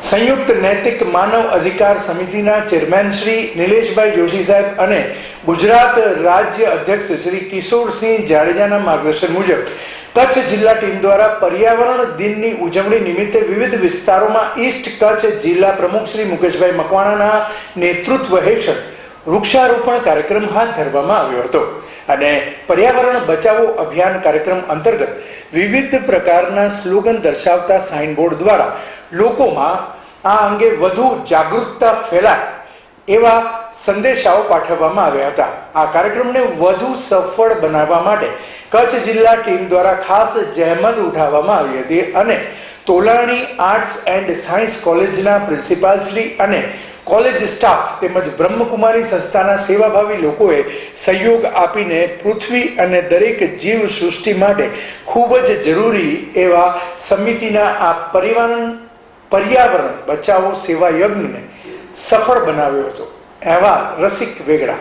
સંયુક્ત નૈતિક માનવ અધિકાર સમિતિના ચેરમેન શ્રી નિલેશભાઈ જોશી સાહેબ અને ગુજરાત રાજ્ય અધ્યક્ષ શ્રી કિશોરસિંહ જાડેજાના માર્ગદર્શન મુજબ કચ્છ જિલ્લા ટીમ દ્વારા પર્યાવરણ દિનની ઉજવણી નિમિત્તે વિવિધ વિસ્તારોમાં ઈસ્ટ કચ્છ જિલ્લા પ્રમુખ શ્રી મુકેશભાઈ મકવાણાના નેતૃત્વ હેઠળ વૃક્ષારોપણ કાર્યક્રમ હાથ ધરવામાં આવ્યો હતો. અને પર્યાવરણ બચાવો અભિયાન કાર્યક્રમ અંતર્ગત વિવિધ પ્રકારના સ્લોગન દર્શાવતા સાઇનબોર્ડ દ્વારા લોકોમાં આ અંગે વધુ જાગૃતતા ફેલાય એવા સંદેશાઓ પાઠવવામાં આવ્યા હતા. આ કાર્યક્રમને વધુ સફળ બનાવવા માટે કચ્છ જિલ્લા ટીમ દ્વારા ખાસ જહેમત ઉઠાવવામાં આવી હતી અને તોલાણી આર્ટ્સ એન્ડ સાયન્સ કોલેજના પ્રિન્સિપાલ શ્રી અને કોલેજ સ્ટાફ તેમજ બ્રહ્મકુમારી સંસ્થાના સેવાભાવી લોકોએ સહયોગ આપીને પૃથ્વી અને દરેક જીવ સૃષ્ટિ માટે ખૂબ જ જરૂરી એવા સમિતિના આ પરિવહન પર્યાવરણ, બચાવો સેવા યજ્ઞને સફળ બનાવ્યો હતો. અહેવાલ રસિક વેગડા.